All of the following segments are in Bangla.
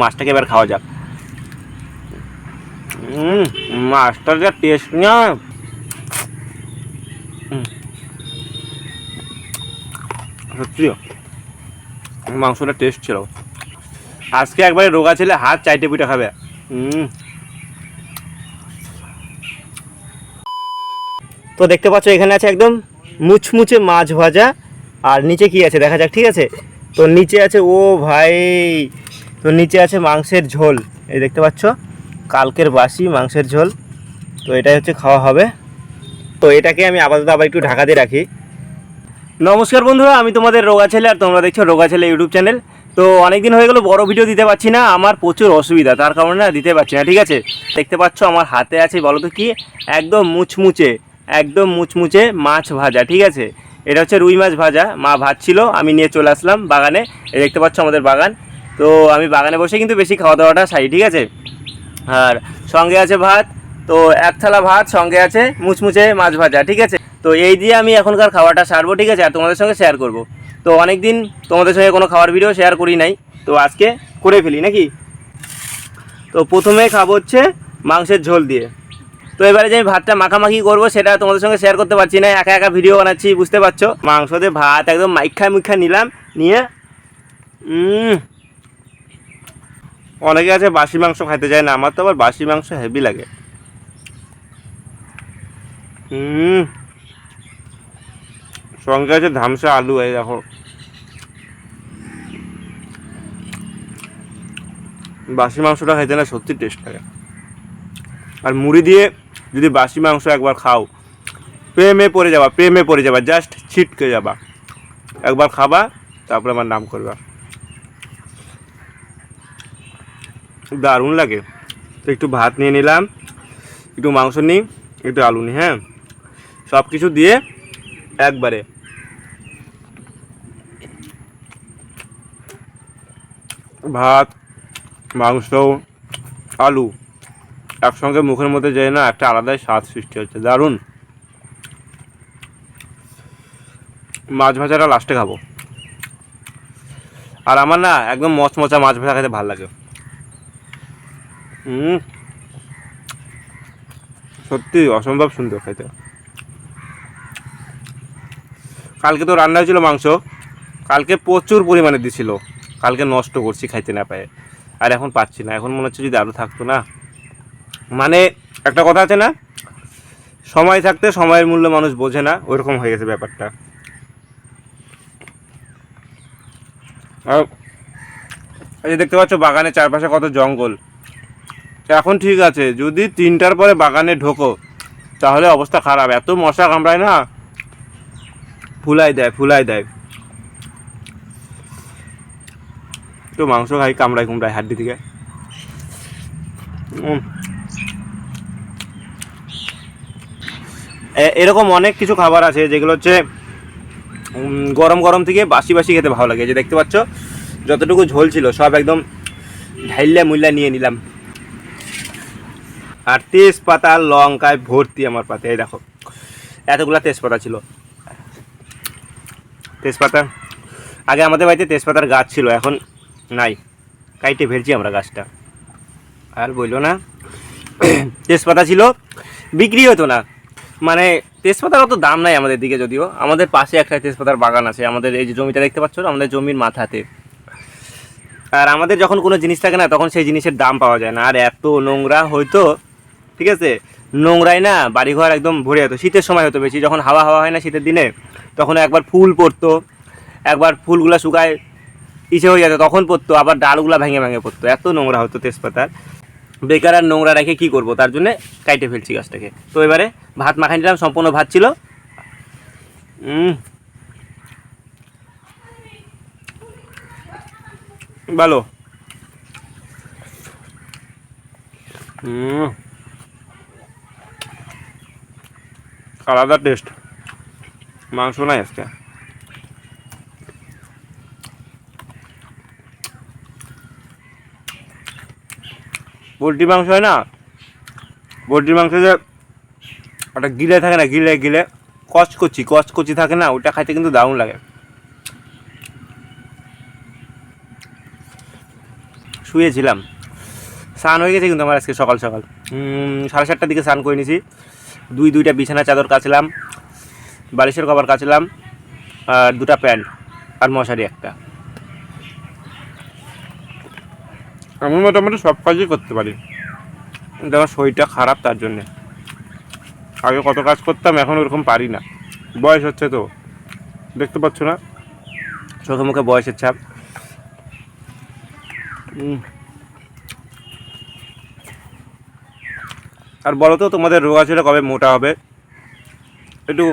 মাছটাকে এবার খাওয়া যাক। মাছটার যা টেস্ট না সত্যি মাংসটা টেস্ট ছিল। আজকে একবারে রোগা ছেলে, হাত চাইটে পিঠে খাবে। তো দেখতে পাচ্ছ, এখানে আছে একদম মুচমুচে মাছ ভাজা। আর নিচে কি আছে? দেখা যাক, ঠিক আছে? তো নিচে আছে, ও ভাই তো নিচে আছে মাংসের ঝোল। এই দেখতে পাচ্ছ? কালকের বাসি, মাংসের ঝোল। তো এটাই হচ্ছে খাওয়া হবে। তো এটাকে আমি আপাতত আবার একটু ঢাকা দিয়ে রাখি। নমস্কার বন্ধুরা, আমি তোমাদের রোগা ছেলে আর তোমরা দেখছ রোগা ছেলে ইউটিউব চ্যানেল। তো অনেক দিন হয়ে গেলো বড় ভিডিও দিতে পারছি না, আমার প্রচুর অসুবিধা, তার কারণে না দিতে পারছি না, ঠিক আছে? দেখতে পাচ্ছ আমার হাতে আছে বলো তো কি? একদম মুচমুচে একদম মুচমুচে মাছ ভাজা, ঠিক আছে? এটা হচ্ছে রুই মাছ ভাজা, মা ভাজছিল, আমি নিয়ে চলে আসলাম বাগানে। দেখতে পাচ্ছ আমাদের বাগান। তো আমি বাগানে বসে কিন্তু বেশি খাওয়া দাওয়াটা সারি, ঠিক আছে? আর সঙ্গে আছে ভাত, তো এক থালা ভাত, সঙ্গে আছে মুচমুচে মাছ ভাজা, ঠিক আছে? তো এই দিয়ে আমি এখনকার খাওয়াটা সারবো, ঠিক আছে? আর তোমাদের সঙ্গে শেয়ার করব। তো অনেক দিন তোমাদের সঙ্গে কোনো খাওয়ার ভিডিও শেয়ার করি নাই, তো আজকে করে ফেলি, নাকি? তো প্রথমে খাব হচ্ছে মাংসের ঝোল দিয়ে। তো এবারে যে আমি ভাতটা মাখামাখি করব, সেটা তোমাদের সঙ্গে শেয়ার করতে পারছি না, একা একা ভিডিও বানাচ্ছি, বুঝতে পারছ? মাংস দিয়ে ভাত একদম মাইখা মুখা নিলাম, নিয়ে অনেকে আছে বাসি মাংস খাইতে চায় না, আমার তো আবার বাসি মাংস হেভি লাগে। হুম সঙ্গে আছে ধামসা আলু, এই দেখো। বাসি মাংসটা খাইতে না সত্যি টেস্ট লাগে। আর মুড়ি দিয়ে যদি বাসি মাংস একবার খাও, প্রেমে পড়ে যাবা, প্রেমে পড়ে যাবা জাস্ট ছিটকে যাবা। একবার খাবা, তারপরে আমার নাম করবা। দারুণ লাগে। তো একটু ভাত নিয়ে নিলাম, একটু মাংস নিই, একটু আলু নিই হ্যাঁ? সব কিছু দিয়ে একবারে। ভাত, মাংস, আলু একসঙ্গে মুখের মধ্যে যায় না একটা আলাদাই স্বাদ সৃষ্টি হচ্ছে, দারুণ। মাছ ভাজাটা লাস্টে খাব। আর আমার না একদম মচমচা মাছ ভাজা খেতে ভালো লাগে। হুম। সত্যি অসম্ভব সুন্দর খাইতে কালকে তো রান্না হয়েছিল মাংস। কালকে প্রচুর পরিমাণে দিছিল। কালকে নষ্ট করছি খাইতে না পায়ে। আর এখন পাচ্ছি না। এখন মনে হচ্ছে যদি আরও থাকতো না। মানে একটা কথা আছে না? সময় থাকতে সময়ের মূল্য মানুষ বোঝে না। ওইরকম হয়ে গেছে ব্যাপারটা। আর এই যে দেখতে পাচ্ছ, বাগানের চারপাশে কত জঙ্গল। এখন ঠিক আছে, যদি তিনটার পরে বাগানে ঢোকো, তাহলে অবস্থা খারাপ। এত মশা কামড়ায় না, ফুলাই দেয় ফুলাই দেয়। তো মাংস খাই, কামড়ায় কুমড়ায় হাড্ডি থেকে এরকম অনেক কিছু খাবার আছে, যেগুলো হচ্ছে গরম গরম থেকে বাসি বাসি খেতে ভালো লাগে। যে দেখতে পাচ্ছ, যতটুকু ঝোল ছিল, সব একদম ঢাইল্লা মুল্লা নিয়ে নিলাম। আর তেজপাতা, লঙ্কায় ভর্তি আমার পাতে। এই দেখো, এতগুলা তেজপাতা ছিল। তেজপাতা, আগে আমাদের বাড়িতে তেজপাতার গাছ ছিল, এখন নাই। কাইটে ফেলছি আমরা গাছটা। আর বলল না, তেজপাতা ছিল, বিক্রি হতো না। মানে তেজপাতার অত দাম নাই আমাদের দিকে যদিও। আমাদের পাশে একটা তেজপাতার বাগান আছে, আমাদের এই যে জমিটা দেখতে পাচ্ছ আমাদের জমির মাথাতে। আর আমাদের যখন কোনো জিনিস থাকে না, তখন সেই জিনিসের দাম পাওয়া যায় না। আর এত নোংরা হয়তো ঠিক আছে? নোংরাই না, বাড়িঘর একদম ভরে যেত। শীতের সময় হতো বেশি, যখন হাওয়া হাওয়া হয় না শীতের দিনে, তখন একবার ফুল পড়তো, একবার ফুলগুলো শুকায় ইসে হয়ে যেত, তখন পড়তো, আবার ডালগুলা ভেঙে ভেঙে পড়তো। এত নোংরা হতো তেজপাতার বেকার আর নোংরা রেখে কী করব? তার জন্যে কাইটে ফেলছি গাছটাকে। তো এবারে ভাত মাখাই নিলাম, সম্পূর্ণ ভাত ছিল। ভালো। হুম আলাদা টেস্ট মাংস নাই আজকে। পোলট্রি মাংস হয় না? পোলট্রি মাংস যে ওটা গিলে থাকে না, গিলে গিলে, কচকচি কচকচি থাকে না, ওটা খাইতে কিন্তু দারুণ লাগে। শুয়েছিলাম। স্নান হয়ে গেছে কিন্তু আমার আজকে সকাল সকাল। সাড়ে সাতটার দিকে স্নান করে নিয়েছি দুই দুইটা বিছানা চাদর কাচলাম, বালিশের কভার কাচলাম, আর দুটা প্যান্ট আর মশারি একটা। আমি মোটামুটি সব কাজই করতে পারি। আমার শরীরটা খারাপ তার জন্যে। আগে কত কাজ করতাম, এখন ওরকম পারি না। বয়স হচ্ছে তো। দেখতে পাচ্ছ না? চোখে মুখে বয়সের ছাপ। আর বলো তো, তোমাদের রোগা ছেলে কবে মোটা হবে? একটু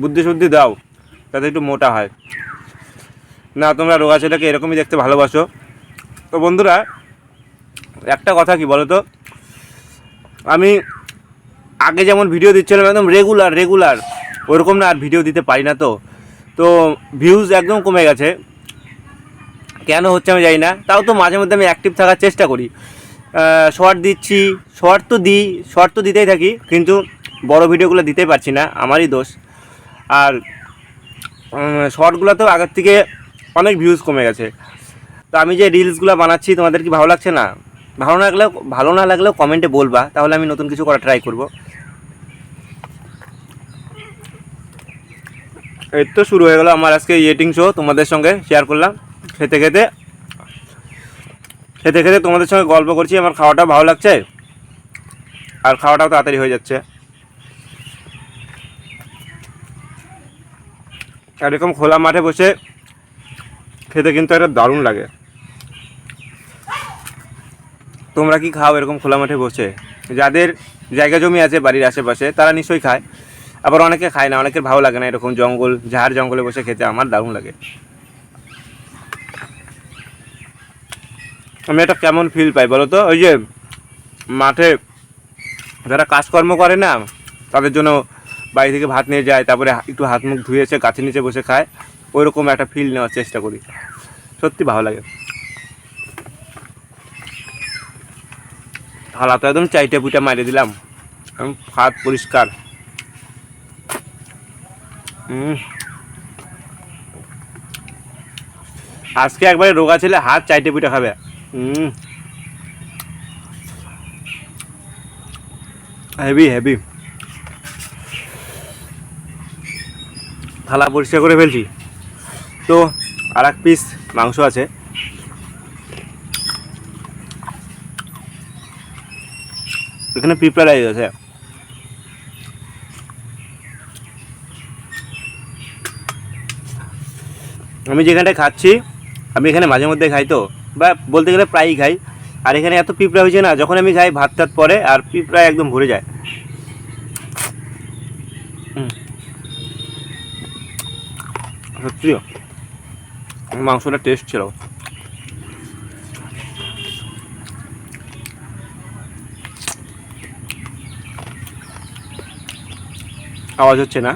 বুদ্ধি শুদ্ধি দাও, যাতে একটু মোটা হয়। না, তোমরা রোগা ছেলেকে এরকমই দেখতে ভালোবাসো? তো বন্ধুরা, একটা কথা কি বলো তো? আমি আগে যেমন ভিডিও দিচ্ছিলাম একদম রেগুলার রেগুলার ওরকম না আর ভিডিও দিতে পারি না তো। তো ভিউজ একদম কমে গেছে। কেন হচ্ছে আমি জানি না। তাও তো মাঝে মধ্যে আমি অ্যাক্টিভ থাকার চেষ্টা করি। শর্ট দিচ্ছি, শর্ট তো দিই, শর্ট তো দিতেই থাকি, কিন্তু বড় ভিডিওগুলো দিতেই পারছি না, আমারই দোষ। আর শর্টগুলো তো আগের থেকে অনেক ভিউজ কমে গেছে। তো আমি যে রিলসগুলো বানাচ্ছি, তোমাদের কি ভালো লাগছে না? ভালো না লাগলেও, ভালো না লাগলেও কমেন্টে বলবা, তাহলে আমি নতুন কিছু করা ট্রাই করব। এই তো শুরু হয়ে গেল আমার আজকে ইয়েটিং শো তোমাদের সঙ্গে শেয়ার করলাম। খেতে খেতে খেতে খেতে তোমাদের সঙ্গে গল্প করছি, আমার খাওয়াটাও ভালো লাগছে। আর খাওয়াটাও তাড়াতাড়ি হয়ে যাচ্ছে। আর এরকম খোলা মাঠে বসে খেতে কিন্তু একটা দারুণ লাগে। তোমরা কি খাও এরকম খোলা মাঠে বসে? যাদের জায়গা জমি আছে, বাড়ির আশেপাশে, তারা নিশ্চয়ই খায়। আবার অনেকে খায় না, অনেকের ভালো লাগে না এরকম জঙ্গল, ঝাড় জঙ্গলে বসে খেতে, আমার দারুণ লাগে। আমি একটা কেমন ফিল পাই বলো তো ওই যে মাঠে যারা কাজকর্ম করে না, তাদের জন্য বাড়ি থেকে ভাত নিয়ে যায়, তারপরে একটু হাত মুখ ধুয়েছে গাছের নিচে বসে খায়, ওইরকম একটা ফিল নেওয়ার চেষ্টা করি। সত্যি ভালো লাগে। থালা তো একদম চাইটে পুইটা মারিয়ে দিলাম। হাত পরিষ্কার। আজকে একবারে রোগা ছেলে হাত চাইটে পিঠা খাবে। হেভি হেভি থালা পরিষ্কার করে ফেলছি। তো আর এক পিস মাংস আছে। এখানে পিঁপড়া লেগে গেছে আমি যেখানটায় খাচ্ছি, আমি এখানে মাঝে মধ্যে খাই তো। বা বলতে গেলে প্রায়ই খাই। আর এখানে এত পিঁপড়া হয়েছে না, যখন আমি খাই, ভাত টাত পরে আর পিঁপড়া একদম ভরে যায়। সত্যিও, মাংসটা টেস্ট ছিল। আওয়াজ হচ্ছে না।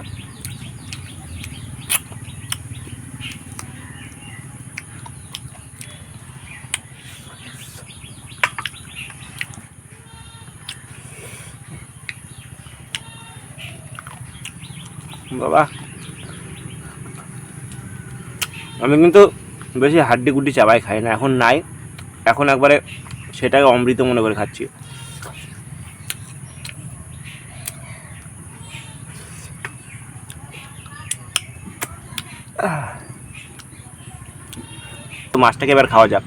আমি কিন্তু বেশি হাড্ডি গুড্ডি চাবাই খাই না, এখন নাই। এখন একবারে সেটাকে অমৃত মনে করে খাচ্ছি। তো মাছটাকে এবার খাওয়া যাক।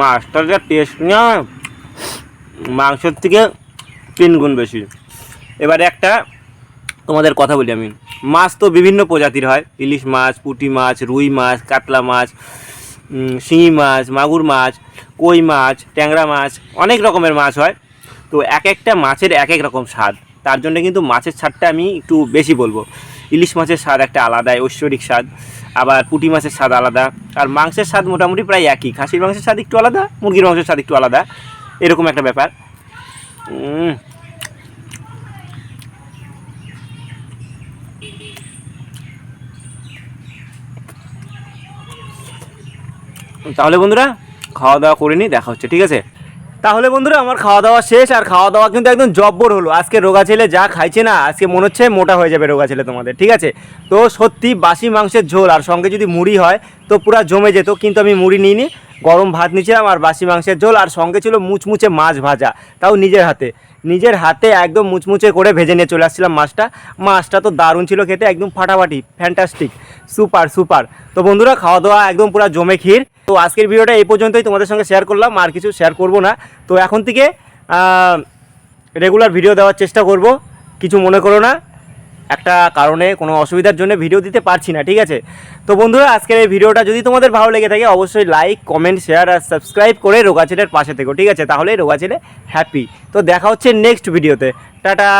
মাছটার যা টেস্ট না, মাংসের থেকে তিন গুণ বেশি। এবারে একটা তোমাদের কথা বলি আমি। মাছ তো বিভিন্ন প্রজাতির হয়। ইলিশ মাছ, পুঁটি মাছ, রুই মাছ, কাতলা মাছ শিঙি মাছ, মাগুর মাছ, কই মাছ, ট্যাংরা মাছ, অনেক রকমের মাছ হয়। তো এক একটা মাছের এক এক রকম স্বাদ। তার জন্য কিন্তু মাছের স্বাদটা আমি একটু বেশি বলব। ইলিশ মাছের স্বাদ একটা আলাদা ঐশ্বরিক স্বাদ। আবার পুঁটি মাছের স্বাদ আলাদা। আর মাংসের স্বাদ মোটামুটি প্রায় একই। খাসির মাংসের স্বাদ একটু আলাদা, মুরগির মাংসের স্বাদ একটু আলাদা। এরকম একটা ব্যাপার। তাহলে বন্ধুরা খাওয়া দাওয়া করে নিই, দেখা হচ্ছে, ঠিক আছে? তাহলে বন্ধুরা, আমার খাওয়া দাওয়া শেষ, আর খাওয়া দাওয়া কিন্তু একদম জব্বর হলো। আজকে রোগা ছেলে যা খাইছে না, আজকে মনে হচ্ছে মোটা হয়ে যাবে রোগা ছেলে তোমাদের, ঠিক আছে? তো সত্যি বাসি মাংসের ঝোল, আর সঙ্গে যদি মুড়ি হয়, তো পুরা জমে যেত, কিন্তু আমি মুড়ি নিইনি। গরম ভাত নিয়েছিলাম, আর বাসি মাংসের ঝোল, আর সঙ্গে ছিল মুচমুচে মাছ ভাজা, তাও নিজের হাতে। নিজের হাতে একদম মুচমুচে করে ভেজে নিয়ে চলে আসছিলাম মাছটা। মাছটা তো দারুণ ছিল খেতে, একদম ফাটাফাটি ফ্যান্টাস্টিক সুপার সুপার তো বন্ধুরা খাওয়া দাওয়া একদম পুরো জমে ক্ষীর। তো আজকের ভিডিওটা এই পর্যন্তই, তোমাদের সঙ্গে শেয়ার করলাম, আর কিছু শেয়ার করব না। তো এখন থেকে রেগুলার ভিডিও দেওয়ার চেষ্টা করব, কিছু মনে করো না। একটা কারণে, কোনো অসুবিধার জন্য ভিডিও দিতে পারছি না, ঠিক আছে? তো বন্ধুরা, আজকের এই ভিডিওটা যদি তোমাদের ভালো লেগে থাকে, অবশ্যই লাইক কমেন্ট শেয়ার আর সাবস্ক্রাইব করে রোগা ছেলের পাশে থেকো, ঠিক আছে? তাহলে রোগা রোগাচেলে হ্যাপি তো দেখা হচ্ছে নেক্সট ভিডিওতে টাটা!